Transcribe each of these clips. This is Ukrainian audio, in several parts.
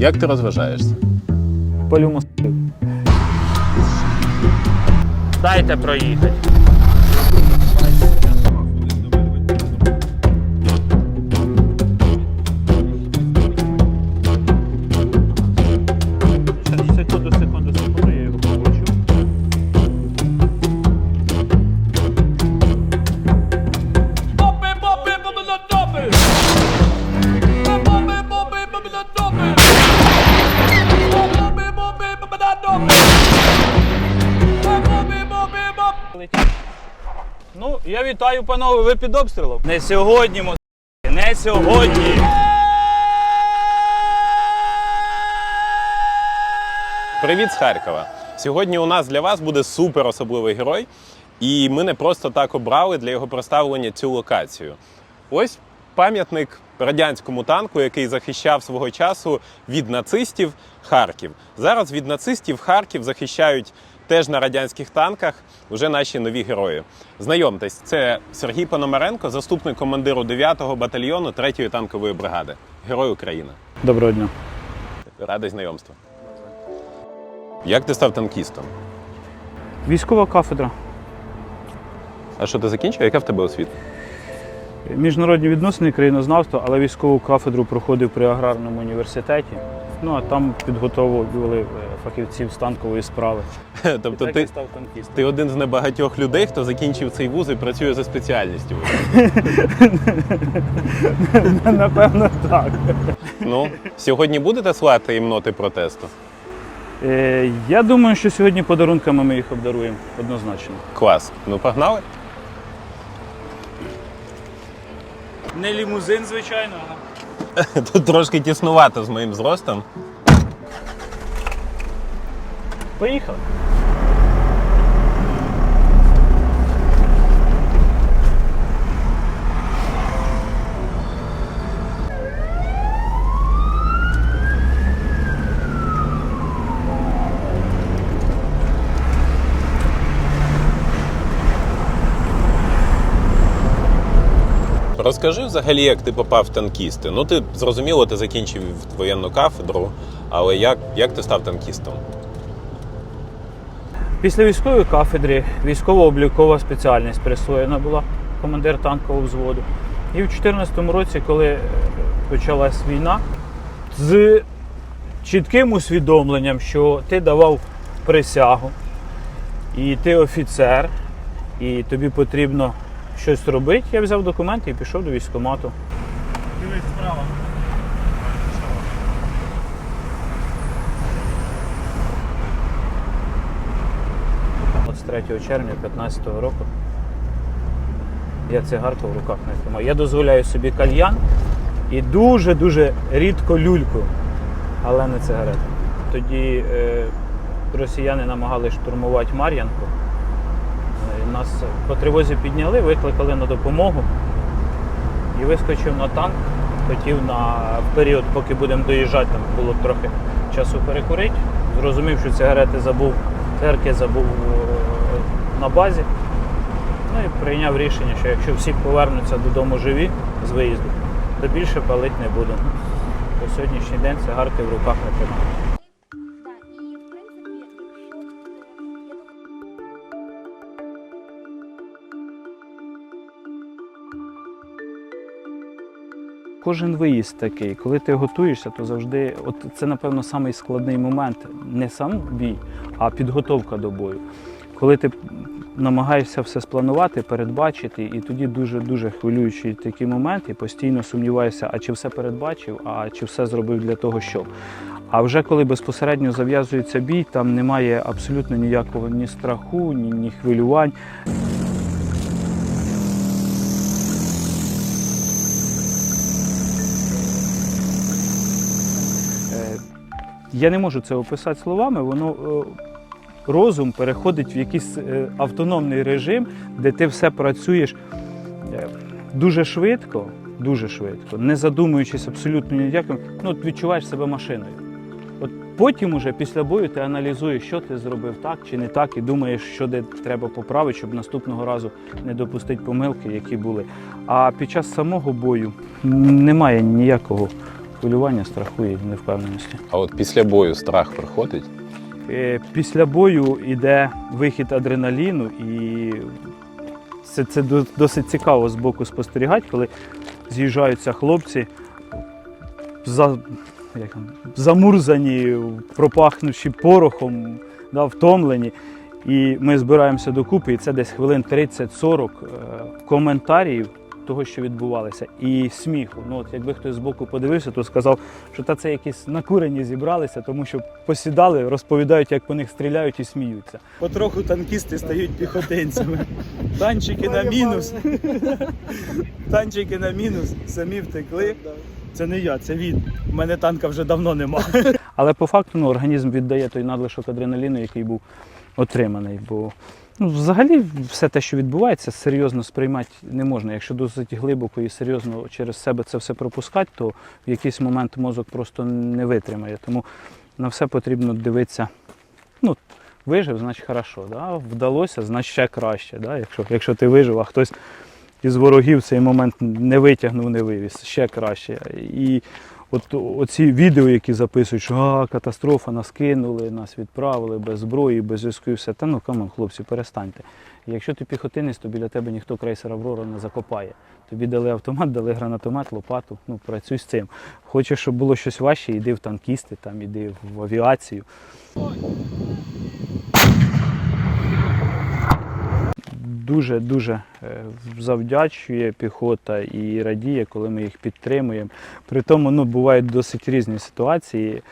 Як ти розважаєшся? Полю мости. Дайте проїхати. Вітаю, панове, ви під обстрілом. Не сьогодні, мо... не сьогодні. Привіт з Харкова! Сьогодні у нас для вас буде супер особливий герой, і ми не просто так обрали для його представлення цю локацію. Ось пам'ятник радянському танку, який захищав свого часу від нацистів Харків. Зараз від нацистів Харків захищають теж на радянських танках вже наші нові герої. Знайомтесь, це Сергій Пономаренко, заступник командиру 9-го батальйону 3-ї танкової бригади. Герой України. Доброго дня. Радий знайомству. Як ти став танкістом? Військова кафедра. А що ти закінчив? Яка в тебе освіта? Міжнародні відносини, країнознавство, але військову кафедру проходив при аграрному університеті. Ну а там підготовували фахівців з танкової справи. Тобто ти, став танкістом. ти один з небагатьох людей, хто закінчив цей вуз і працює за спеціальністю. Напевно, так. Ну, сьогодні будете слати їм ноти протесту? Е, я думаю, що сьогодні подарунками ми їх обдаруємо однозначно. Клас. Ну погнали? Не лімузин, звичайно. Тут трошки тіснувато з моїм зростом. Поїхали. Розкажи взагалі, як ти попав в танкісти. Ну, ти зрозуміло, ти закінчив воєнну кафедру, але як, як ти став танкістом? Після військової кафедри військово-облікова спеціальність присвоєна була командир танкового взводу. І в 2014 році, коли е, почалась війна, з чітким усвідомленням, що ти давав присягу, і ти офіцер, і тобі потрібно щось робити, я взяв документи і пішов до військкомату. Дивись справа. 23 червня 2015 року. Я цигарку в руках не тримаю. Я дозволяю собі кальян і дуже-дуже рідко люльку, але не цигарети. Тоді е, росіяни намагалися штурмувати Мар'янку. Е, Нас по тривозі підняли, викликали на допомогу і вискочив на танк. Хотів на період, поки будемо доїжджати, там було трохи часу перекурити. Зрозумів, що цигарети забув, цигарки забув на базі. Ну і прийняв рішення, що якщо всі повернуться додому живі з виїзду, то більше палити не буду. По сьогоднішній день цигарки в руках не тримаю. Кожен виїзд такий, коли ти готуєшся, то завжди, от це, напевно, самий складний момент. Не сам бій, а підготовка до бою. Коли ти намагаєшся все спланувати, передбачити, і тоді дуже-дуже хвилюючий такий момент, і постійно сумніваєшся, а чи все передбачив, а чи все зробив для того, щоб. А вже коли безпосередньо зав'язується бій, там немає абсолютно ніякого ні страху, ні, ні хвилювань. Е, Я не можу це описати словами, воно е, розум переходить в якийсь е, автономний режим, де ти все працюєш е, дуже швидко, дуже швидко, не задумуючись абсолютно ніяким, ну от відчуваєш себе машиною. От потім уже після бою ти аналізуєш, що ти зробив так чи не так, і думаєш, що де треба поправити, щоб наступного разу не допустити помилки, які були. А під час самого бою немає ніякого хвилювання, страху і невпевненості. А от після бою страх приходить? Е, Після бою йде вихід адреналіну, і це, це досить цікаво з боку спостерігати, коли з'їжджаються хлопці за, як, замурзані, пропахнувши порохом, да, втомлені. І ми збираємося докупи, і це десь хвилин 30-40 е, коментарів того, що відбувалося, і сміху. Ну, от якби хтось збоку подивився, то сказав, що та це якісь накурені зібралися, тому що посідали, розповідають, як по них стріляють і сміються. Потроху танкісти стають піхотинцями. Танчики на мінус. Танчики на мінус, самі втекли. Це не я, це він. У мене танка вже давно нема. Але по факту ну, організм віддає той надлишок адреналіну, який був отриманий. Бо ну, взагалі все те, що відбувається, серйозно сприймати не можна. Якщо досить глибоко і серйозно через себе це все пропускати, то в якийсь момент мозок просто не витримає. Тому на все потрібно дивитися. Ну, вижив, значить хорошо. Да? Вдалося, значить ще краще. Да? Якщо, якщо ти вижив, а хтось із ворогів цей момент не витягнув, не вивіз, ще краще. І от оці відео, які записують, що а, катастрофа, нас кинули, нас відправили без зброї, без зв'язку і все. Та ну камон, хлопці, перестаньте. Якщо ти піхотинець, то біля тебе ніхто крейсер Аврора не закопає. Тобі дали автомат, дали гранатомет, лопату. Ну працюй з цим. Хочеш, щоб було щось важче, йди в танкісти, там іди в авіацію. Дуже дуже завдячує піхота і радіє, коли ми їх підтримуємо. При тому ну, бувають досить різні ситуації.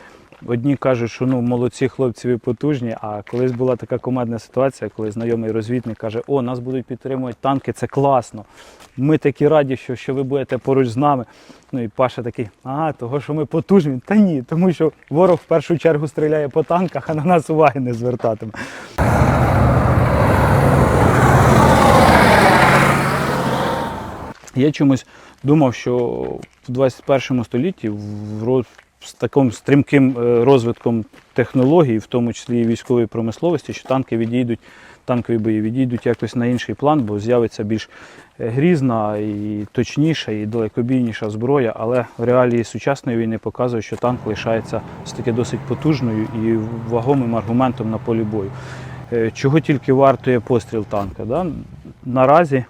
Одні кажуть, що ну молодці хлопці ви потужні. А колись була така командна ситуація, коли знайомий розвідник каже: О, нас будуть підтримувати танки, це класно. Ми такі раді, що, що ви будете поруч з нами. Ну і Паша такий, ага, того, що ми потужні. Та ні, тому що ворог в першу чергу стріляє по танках, а на нас уваги не звертатиме. Я чомусь думав, що в 21 столітті в з таким стрімким е, розвитком технологій, в тому числі і військової промисловості, що танки відійдуть, танкові бої відійдуть якось на інший план, бо з'явиться більш е, грізна і точніша, і далекобійніша зброя. Але реалії сучасної війни показують, що танк лишається все-таки досить потужною і вагомим аргументом на полі бою. Е, Чого тільки вартує постріл танка. Да? Наразі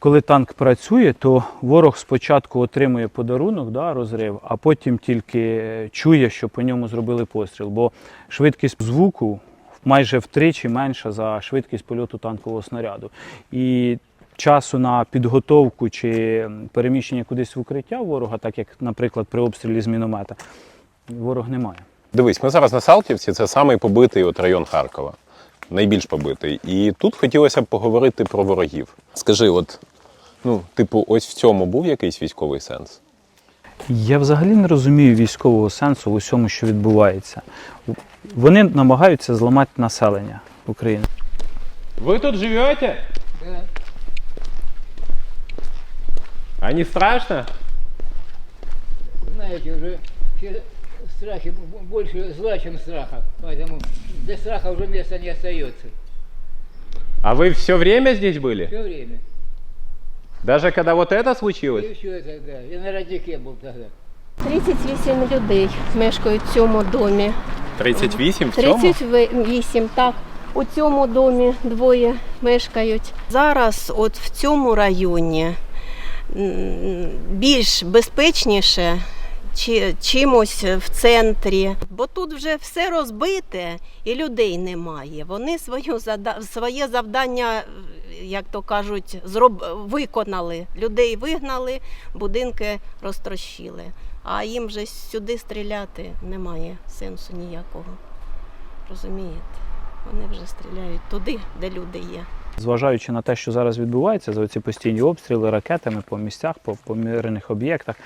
коли танк працює, то ворог спочатку отримує подарунок, да, розрив, а потім тільки е, чує, що по ньому зробили постріл. Бо швидкість звуку майже втричі менша за швидкість польоту танкового снаряду. І часу на підготовку чи переміщення кудись в укриття ворога, так як, наприклад, при обстрілі з міномета, ворог не має. Дивись, ми зараз на Салтівці, це самий побитий от район Харкова. Найбільш побитий. І тут хотілося б поговорити про ворогів. Скажи, от, ну, типу, ось в цьому був якийсь військовий сенс? Я взагалі не розумію військового сенсу в усьому, що відбувається. Вони намагаються зламати населення України. Ви тут живете? А не страшно? Знаете, уже все страхи б- больше зла, чем страха. Поэтому для страха уже места не остается. А вы все время здесь были? Все время. Даже когда вот это случилось? И все это, да. Я на роднике был тогда. 38 людей мешкають в цьому домі. 38 в цьому? 38, так. У цьому домі двоє мешкають. Зараз, от в цьому районі, м, більш безпечніше чи, чимось в центрі, бо тут вже все розбите і людей немає. Вони свою зада- своє завдання, як то кажуть, зроб... виконали. Людей вигнали, будинки розтрощили. А їм вже сюди стріляти немає сенсу ніякого. Розумієте? Вони вже стріляють туди, де люди є. Зважаючи на те, що зараз відбувається, за ці постійні обстріли ракетами по місцях, по, по мирних об'єктах,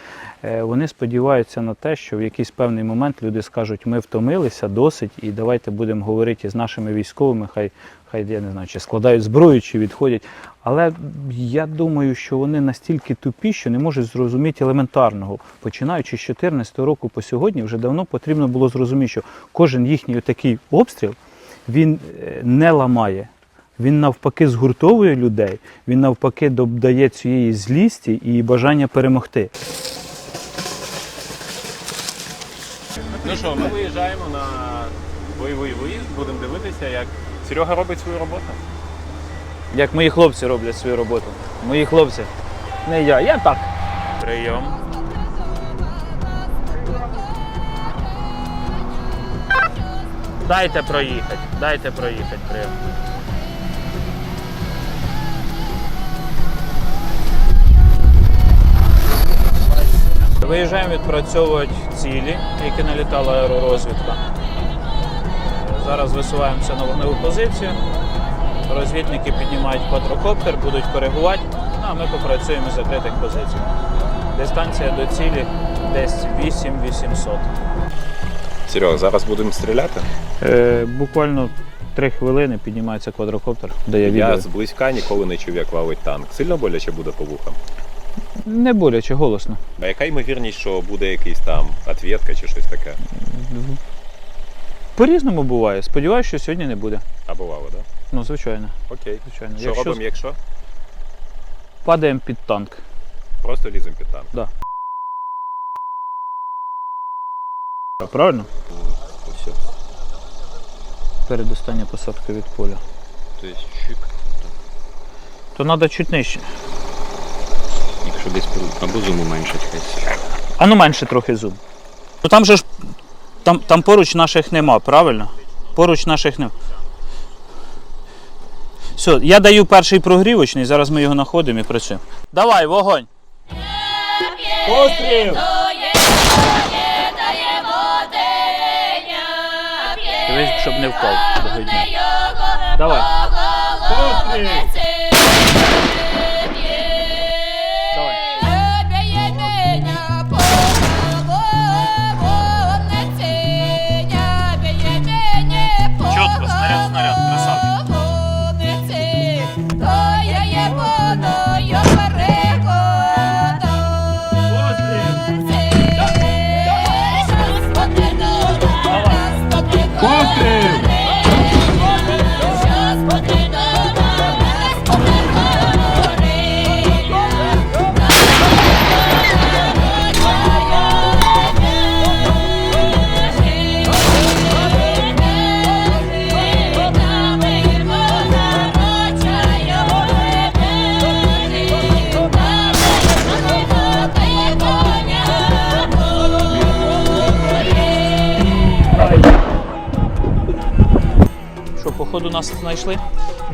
е, вони сподіваються на те, що в якийсь певний момент люди скажуть, ми втомилися досить, і давайте будемо говорити з нашими військовими, хай, хай я не знаю, чи складають зброю, чи відходять. Але я думаю, що вони настільки тупі, що не можуть зрозуміти елементарного. Починаючи з 2014 року по сьогодні, вже давно потрібно було зрозуміти, що кожен їхній такий обстріл він е, не ламає. Він навпаки згуртовує людей, він навпаки додає цієї злісті і бажання перемогти. Ну що, ми виїжджаємо на бойовий виїзд, будемо дивитися, як Серега робить свою роботу. Як мої хлопці роблять свою роботу. Мої хлопці. Не я, я так. Прийом. Дайте проїхати, дайте проїхати, прийом. Виїжджаємо відпрацьовувати цілі, які налітала аеророзвідка. Зараз висуваємося на вогневу позицію. Розвідники піднімають квадрокоптер, будуть коригувати, ну, а ми попрацюємо з закритих позицій. Дистанція до цілі десь 8800. Серега, зараз будемо стріляти. Е, буквально три хвилини піднімається квадрокоптер, дає відео. Я зблизька ніколи не чув, як валить танк. Сильно боляче буде по вухам. Не боляче, голосно. А яка ймовірність, що буде якийсь там ответка чи щось таке? По-різному буває. Сподіваюся, що сьогодні не буде. А бувало, так? Ну, звичайно. Окей. звичайно. Що Якщо робимо, якщо? падаємо під танк. Просто ліземо під танк. Правильно? Все. Передостання посадка від поля. Тобто чик. То треба чуть нижче. Якщо десь або зум уменшить хай. А ну менше трохи зум. Ну там же ж там, там поруч наших нема, правильно? Поруч наших нема. Все, я даю перший прогрівочний, зараз ми його знаходимо і працюємо. Давай, вогонь! Постріл! Дивись, щоб не впав. Давай. Постріл!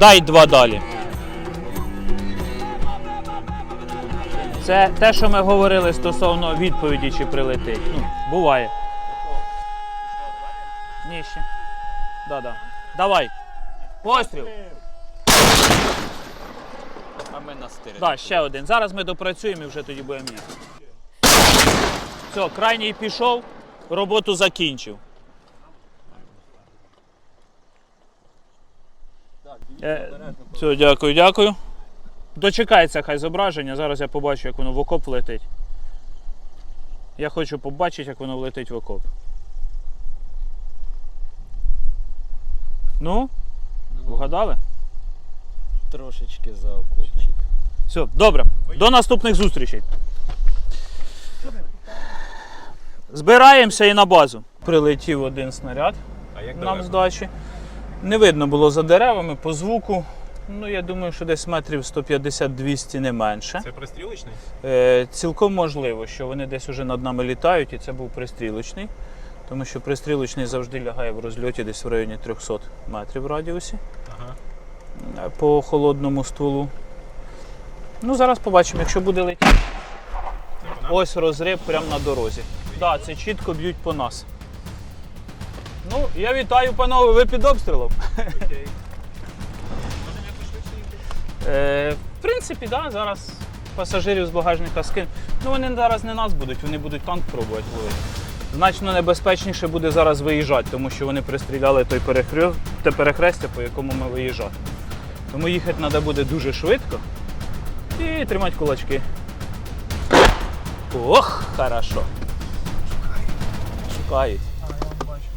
Дай два далі. Це те, що ми говорили стосовно відповіді, чи прилетить. Ну, буває. Нижче. Да-да. Давай. Постріл. А ми настирили. Так, ще один. Зараз ми допрацюємо і вже тоді будемо. Все, крайній пішов, роботу закінчив. Е, все, дякую, дякую. Дочекається хай зображення, зараз я побачу, як воно в окоп летить. Я хочу побачити, як воно влетить в окоп. Ну? Вгадали? Трошечки за окопчик. Все, добре. До наступних зустрічей. Збираємося і на базу. Прилетів один снаряд нам з дачі. Не видно було за деревами по звуку. Ну, я думаю, що десь метрів 150-200 не менше. Це пристрілочний? Е, цілком можливо, що вони десь уже над нами літають, і це був пристрілочний. Тому що пристрілочний завжди лягає в розльоті десь в районі 300 метрів в радіусі Ага. е, по холодному стволу. Ну, зараз побачимо, якщо буде летіти. Ось розрив прямо на дорозі. Так, да, це чітко б'ють по нас. Ну, я вітаю, панове, ви під обстрілом. Е, в принципі, да, зараз пасажирів з багажника скинуть. Ну вони зараз не нас будуть, вони будуть танк пробувати ловити. Значно небезпечніше буде зараз виїжджати, тому що вони пристріляли той перехрё... те перехрестя, по якому ми виїжджати. Тому їхати треба буде дуже швидко і тримати кулачки. Ох, хорошо. Шукають.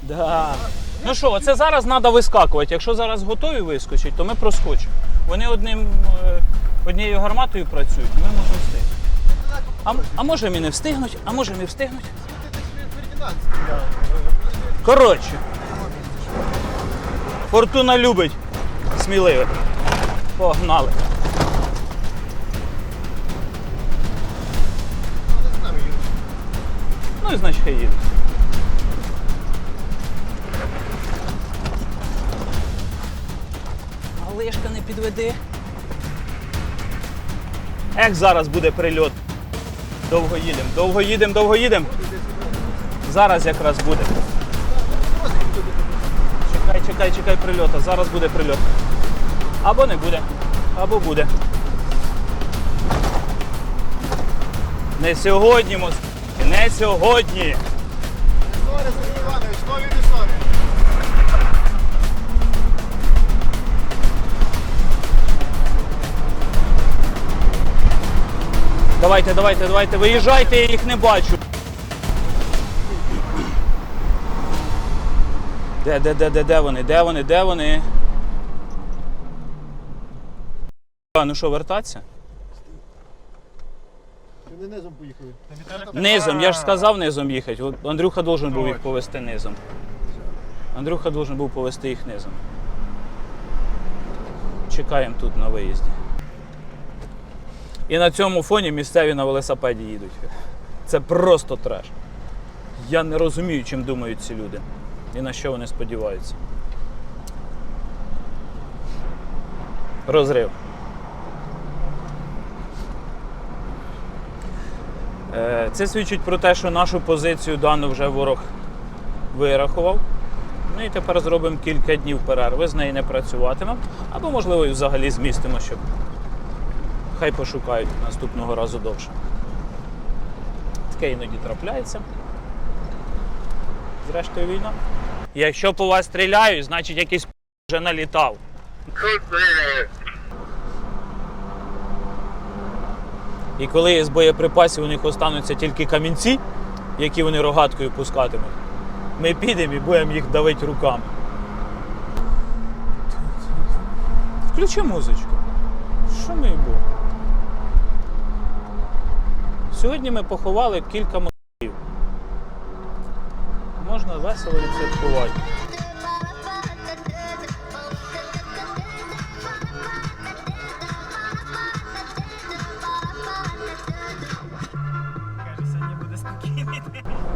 Да. Ну що, оце зараз треба вискакувати. Якщо зараз готові вискочити, то ми проскочимо. Вони одним, е, однією гарматою працюють, ми можемо встигнути. А, а може і не встигнуть, а може не встигнуть. Коротше. Фортуна любить сміливих. Погнали. Ну і значить хай їде. Підведи. Як зараз буде прильот? Довго їдемо, довго їдемо, довго їдемо. Зараз якраз буде. Чекай, чекай, чекай прильота. Зараз буде прильот. Або не буде, або буде. Не сьогодні, мос... не сьогодні. Давайте, давайте, давайте, виїжджайте, я їх не бачу. Де, де, де, де, де вони? Де вони? Де вони? А, ну що, вертатися? Вони низом поїхали. Низом, я ж сказав низом їхати. От Андрюха должен був їх повести низом. Андрюха должен був повести їх низом. Чекаємо тут на виїзді. І на цьому фоні місцеві на велосипеді їдуть. Це просто треш. Я не розумію, чим думають ці люди і на що вони сподіваються. Розрив. Е, Це свідчить про те, що нашу позицію дану вже ворог вирахував. Ну і тепер зробимо кілька днів перерви, з неї не працюватимемо. Або, можливо, і взагалі змістимо, щоб хай пошукають наступного разу довше. Таке іноді трапляється. Зрештою, війна. Якщо по вас стріляють, значить якийсь вже налітав. І коли з боєприпасів у них остануться тільки камінці, які вони рогаткою пускатимуть, ми підемо і будемо їх давити руками. Включи музичку. Що ми і було? Сьогодні ми поховали кілька мотивів. Можна весело відсвяткувати.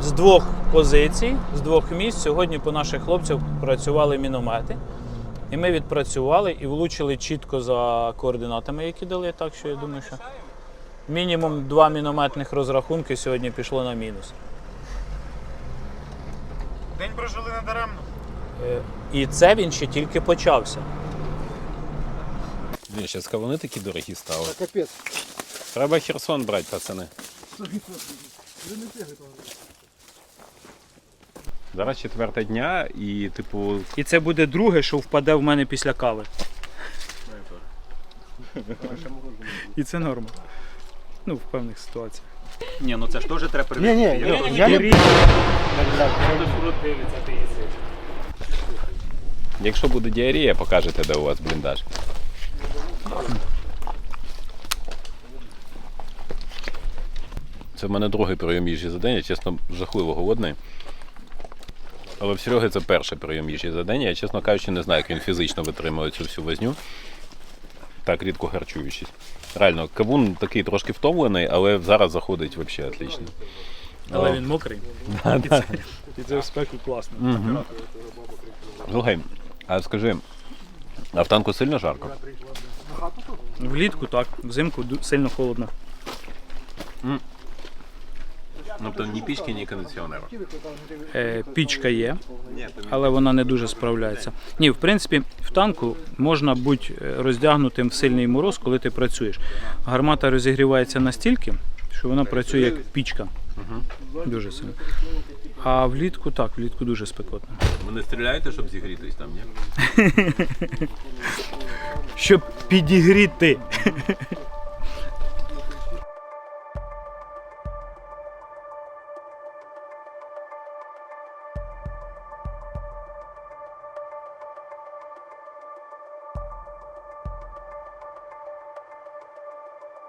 З двох позицій, з двох місць сьогодні по наших хлопцях працювали міномети. І ми відпрацювали і влучили чітко за координатами, які дали. Так що я думаю, що мінімум два мінометних розрахунки сьогодні пішло на мінус. День прожили надаремно. Е, І це він ще тільки почався. Блін, зараз вони такі дорогі стали. Капець. Треба Херсон брати, пацани. Зараз четверте дня і, типу, І це буде друге, що впаде в мене після кави. І це норма. Ну, в певних ситуаціях. Ні, ну це ж теж треба Ні, ні, я не якщо буде діарія, покажете, де у вас бліндаж. Це в мене другий прийом їжі за день, я чесно жахливо голодний. Але в Сереги це перший прийом їжі за день. Я, чесно кажучи, не знаю, як він фізично витримує цю всю возню. Так рідко харчуючись. Реально, кавун такий трошки втомлений, але зараз заходить взагалі отлично. Але він мокрий. І це, і це в спеку класно. Слухай, а скажи, а в танку сильно жарко? Влітку так, взимку ду- сильно холодно. Ну, то ні пічки, ні кондиціонера. Е, пічка є, але вона не дуже справляється. Ні, в принципі, в танку можна бути е, роздягнутим в сильний мороз, коли ти працюєш. Гармата розігрівається настільки, що вона працює як пічка. Дуже сильно. А влітку так, влітку дуже спекотно. Ви не стріляєте, щоб зігрітись там, ні? Щоб підігріти.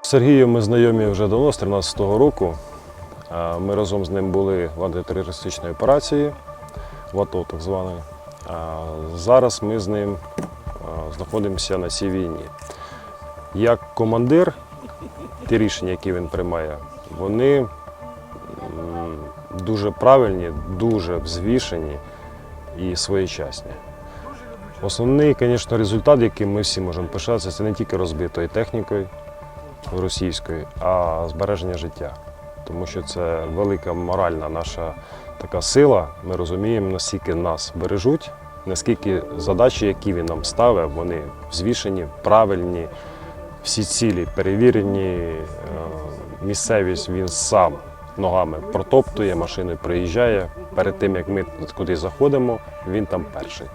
З Сергієм ми знайомі вже давно, з 13-го року. Ми разом з ним були в антитерористичній операції. в АТО так званий. А зараз ми з ним знаходимося на цій війні. Як командир, ті рішення, які він приймає, вони дуже правильні, дуже взвішені і своєчасні. Основний, звісно, результат, яким ми всі можемо пишатися, це не тільки розбитою технікою російською, а збереження життя. Тому що це велика моральна наша така сила. Ми розуміємо, наскільки нас бережуть, наскільки задачі, які він нам ставить, вони взвішені, правильні, всі цілі перевірені. е, Місцевість він сам ногами протоптує, машиною приїжджає. Перед тим, як ми куди заходимо, він там перший.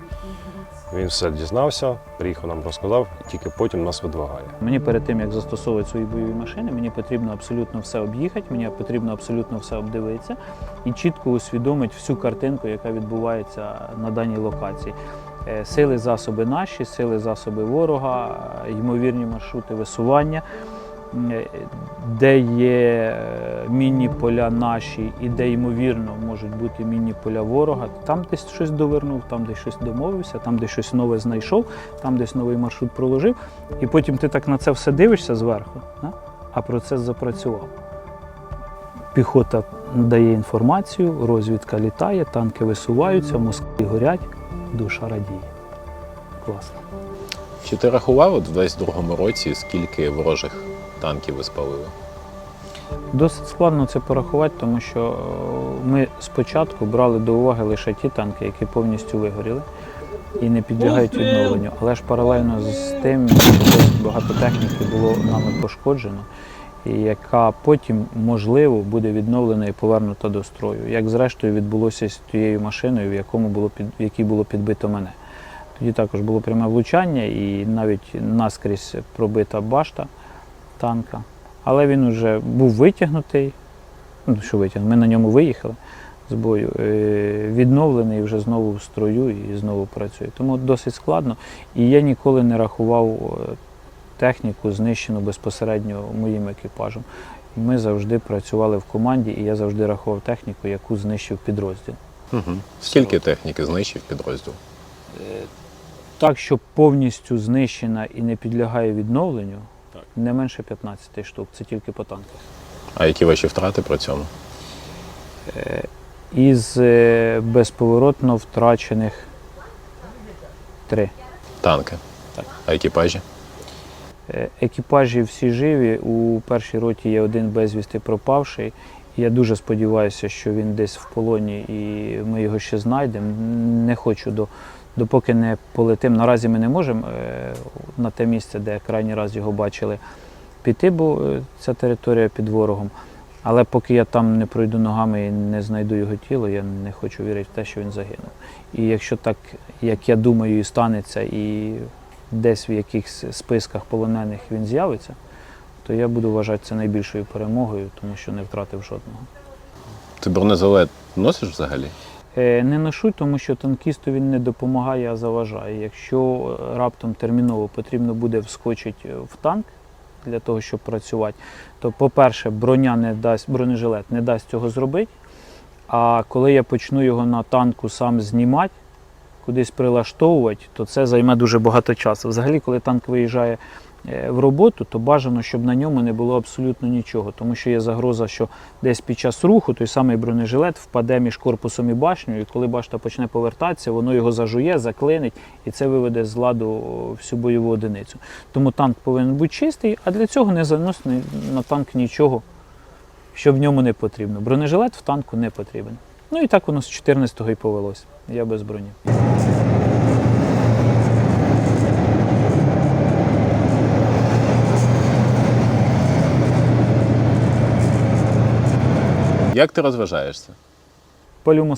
Він все дізнався, приїхав нам розказав, і тільки потім нас видвигає. Мені перед тим, як застосовувати свої бойові машини, мені потрібно абсолютно все об'їхати, мені потрібно абсолютно все обдивитися і чітко усвідомити всю картинку, яка відбувається на даній локації. Е, Сили, засоби наші, сили, засоби ворога, е, ймовірні маршрути висування, де є е, мінні поля наші і де ймовірно можуть бути мінні поля ворога. Там десь щось довернув, там десь щось домовився, там десь щось нове знайшов, там десь новий маршрут проложив. І потім ти так на це все дивишся зверху, а процес запрацював. Піхота дає інформацію, розвідка літає, танки висуваються, москви горять, душа радіє. Класно. Чи ти рахував от в 22-му році, скільки ворожих танків ви спалили? Досить складно це порахувати, тому що е, ми спочатку брали до уваги лише ті танки, які повністю вигоріли і не підлягають відновленню. Але ж паралельно з тим багато техніки було нами пошкоджено, і яка потім, можливо, буде відновлена і повернута до строю. Як зрештою відбулося з тією машиною, в якому було під в якій було підбито мене. Тоді також було пряме влучання і навіть наскрізь пробита башта танка. Але він вже був витягнутий. Ну, що витягнутий, ми на ньому виїхали з бою, е, відновлений вже знову в строю і знову працює. Тому досить складно. І я ніколи не рахував е, техніку, знищену безпосередньо моїм екіпажем. Ми завжди працювали в команді, і я завжди рахував техніку, яку знищив підрозділ. Угу. Скільки техніки знищив підрозділ? Так, що повністю знищена і не підлягає відновленню. Не менше 15 штук, це тільки по танках. А які ваші втрати при цьому? Із е, безповоротно втрачених три. Танки. Так. А екіпажі? Е, Екіпажі всі живі. У першій роті є один безвісти пропавший. Я дуже сподіваюся, що він десь в полоні і ми його ще знайдемо. Не хочу до, допоки не полетим. Наразі ми не можемо е, на те місце, де крайній раз його бачили, піти, бо е, ця територія під ворогом. Але поки я там не пройду ногами і не знайду його тіло, я не хочу вірити в те, що він загинув. І якщо так, як я думаю, і станеться, і десь в якихось списках полонених він з'явиться, то я буду вважати це найбільшою перемогою, тому що не втратив жодного. Ти бронежилет носиш взагалі? Е, Не ношу, тому що танкісту він не допомагає, а заважає. Якщо е, раптом терміново потрібно буде вскочити в танк для того, щоб працювати, то, по-перше, броня не дасть, бронежилет не дасть цього зробити. А коли я почну його на танку сам знімати, кудись прилаштовувати, то це займе дуже багато часу. Взагалі, коли танк виїжджає е, в роботу, то бажано, щоб на ньому не було абсолютно нічого, тому що є загроза, що десь під час руху той самий бронежилет впаде між корпусом і башнею, і коли башта почне повертатися, воно його зажує, заклинить, і це виведе з ладу всю бойову одиницю. Тому танк повинен бути чистий, а для цього не заносити на танк нічого, що в ньому не потрібно. Бронежилет в танку не потрібен. Ну і так воно з 14-го і повелося. Я без броні. Як ти розважаєшся? Палю мос-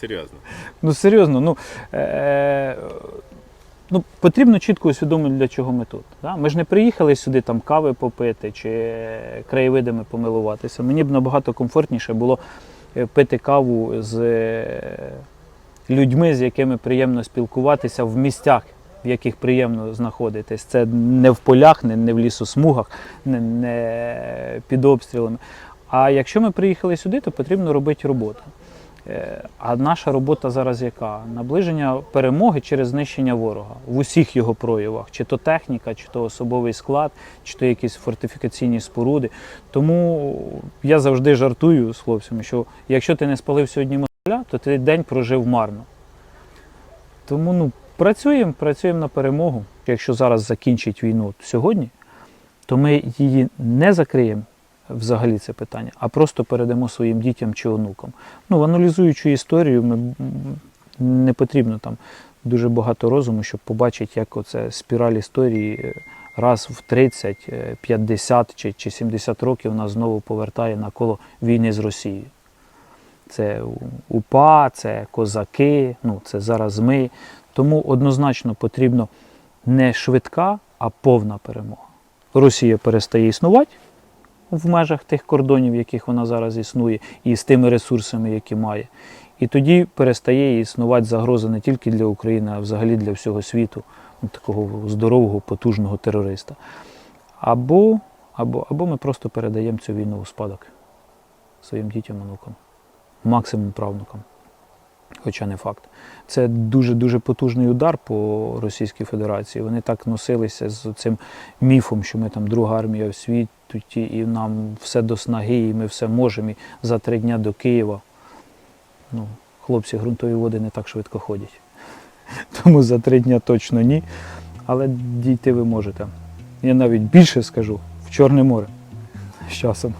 Серйозно. Ну серйозно, ну, е, ну потрібно чітко усвідомити, для чого ми тут. Да? Ми ж не приїхали сюди там кави попити чи краєвидами помилуватися. Мені б набагато комфортніше було е, пити каву з е, людьми, з якими приємно спілкуватися в місцях, в яких приємно знаходитись. Це не в полях, не, не в лісосмугах, не, не під обстрілами. А якщо ми приїхали сюди, то потрібно робити роботу. Е, А наша робота зараз яка? Наближення перемоги через знищення ворога в усіх його проявах, чи то техніка, чи то особовий склад, чи то якісь фортифікаційні споруди. Тому я завжди жартую з хлопцями, що якщо ти не спалив сьогодні москаля, то ти день прожив марно. Тому ну, працюємо, працюємо на перемогу. Якщо зараз закінчить війну сьогодні, то ми її не закриємо взагалі це питання, а просто передамо своїм дітям чи онукам. Ну, аналізуючи історію, ми, не потрібно там дуже багато розуму, щоб побачити, як оце спіраль історії е, раз в 30, е, 50 чи, чи 70 років нас знову повертає на коло війни з Росією. Це УПА, це козаки, ну, це зараз ми. Тому однозначно потрібно не швидка, а повна перемога. Росія перестає існувати в межах тих кордонів, в яких вона зараз існує, і з тими ресурсами, які має. І тоді перестає існувати загроза не тільки для України, а взагалі для всього світу, ну, такого здорового, потужного терориста. Або, або, або ми просто передаємо цю війну у спадок своїм дітям, онукам, максимум правнукам. Хоча не факт. Це дуже-дуже потужний удар по Російській Федерації. Вони так носилися з цим міфом, що ми там друга армія в світі, і нам все до снаги, і ми все можемо. І за три дня до Києва. Ну, хлопці, ґрунтові води не так швидко ходять. Тому за три дня точно ні. Але дійти ви можете. Я навіть більше скажу в Чорне море з часом.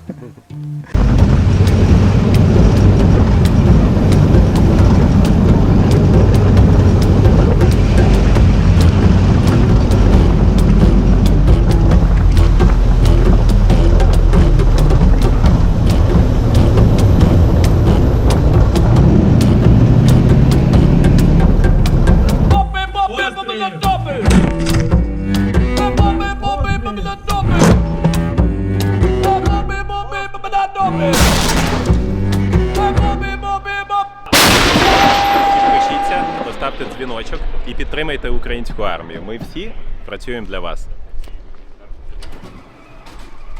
Армію. Ми всі працюємо для вас.